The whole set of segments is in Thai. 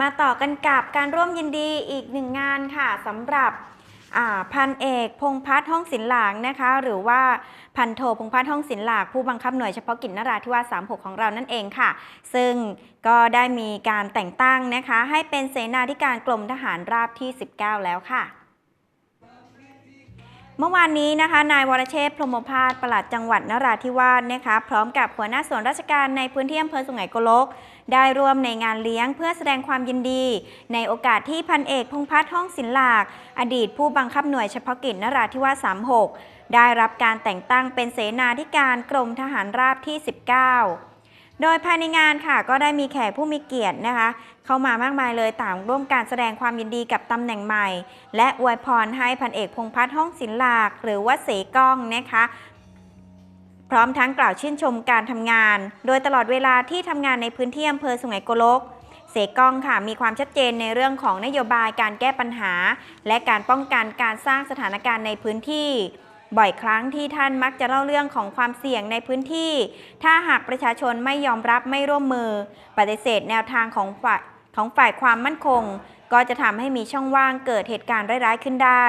มาต่อกันกับการร่วมยินดีอีกหนึ่งงานค่ะสำหรับพันเอกพงพัฒน์ห้องศิลป์หลางนะคะ หรือว่าพันโทพงพัฒน์ห้องศิลป์หลากผู้บังคับหน่วยเฉพาะกิจนราธิวาส36 ของเรานั่นเองค่ะ ซึ่งก็ได้มีการแต่งตั้งนะคะ ให้เป็นเสนาธิการกรมทหารราบที่ 19 แล้วค่ะ เมื่อวานนี้นะคะ นายวรเชษพรหมพาสปลัดจังหวัดนราธิวาสนะคะ พร้อมกับหัวหน้าส่วนราชการในพื้นที่อำเภอสุไหงโกลก ได้ร่วมในงานเลี้ยงเพื่อแสดงความยินดี ในโอกาสที่พันเอกพงษ์พัฒน์ห้องศิลหลาก อดีตผู้บังคับหน่วยเฉพาะกิจนราธิวาส 36 ได้รับการแต่งตั้งเป็นเสนาธิการกรมทหารราบที่ 19 โดยภายในงานค่ะก็ได้มีแขกผู้มีเกียรตินะคะ เข้ามามากมายเลยต่างร่วมการแสดงความยินดีกับตำแหน่งใหม่ และอวยพรให้พันเอกพงษ์พัฒน์ห้องศิลป์หลากหรือว่าเสก้องนะคะพร้อมทั้งกล่าวชื่นชมการทำงาน โดยตลอดเวลาที่ทำงานในพื้นที่อำเภอสุไหงโกลก เสก้องค่ะมีความชัดเจนในเรื่องของนโยบายการแก้ปัญหา และการป้องกันการสร้างสถานการณ์ในพื้นที่ บ่อยครั้งที่ท่านมักจะเล่าเรื่องของความเสี่ยงในพื้นที่ ถ้าหากประชาชนไม่ยอมรับไม่ร่วมมือ ปฏิเสธแนวทางของฝ่ายของฝ่ายความมั่นคง ก็จะทำให้มีช่องว่างเกิดเหตุการณ์ร้ายๆขึ้นได้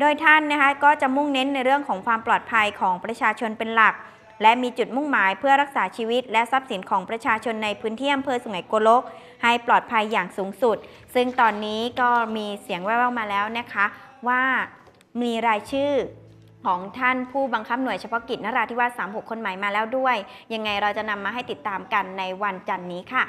โดยท่านนะคะก็จะมุ่งเน้นในเรื่องของความปลอดภัยของประชาชนเป็นหลัก และมีจุดมุ่งหมายเพื่อรักษาชีวิต และทรัพย์สินของประชาชนในพื้นที่อำเภอสุไหงโกลก ให้ปลอดภัยอย่างสูงสุด ซึ่งตอนนี้ก็มีเสียงแว่วๆมาแล้วนะคะ ว่ามีรายชื่อ ของท่านผู้บังคับหน่วยเฉพาะกิจนราธิวาส36 คนใหม่มาแล้วด้วย ยังไงเราจะนำมาให้ติดตามกันในวันจันนี้ค่ะ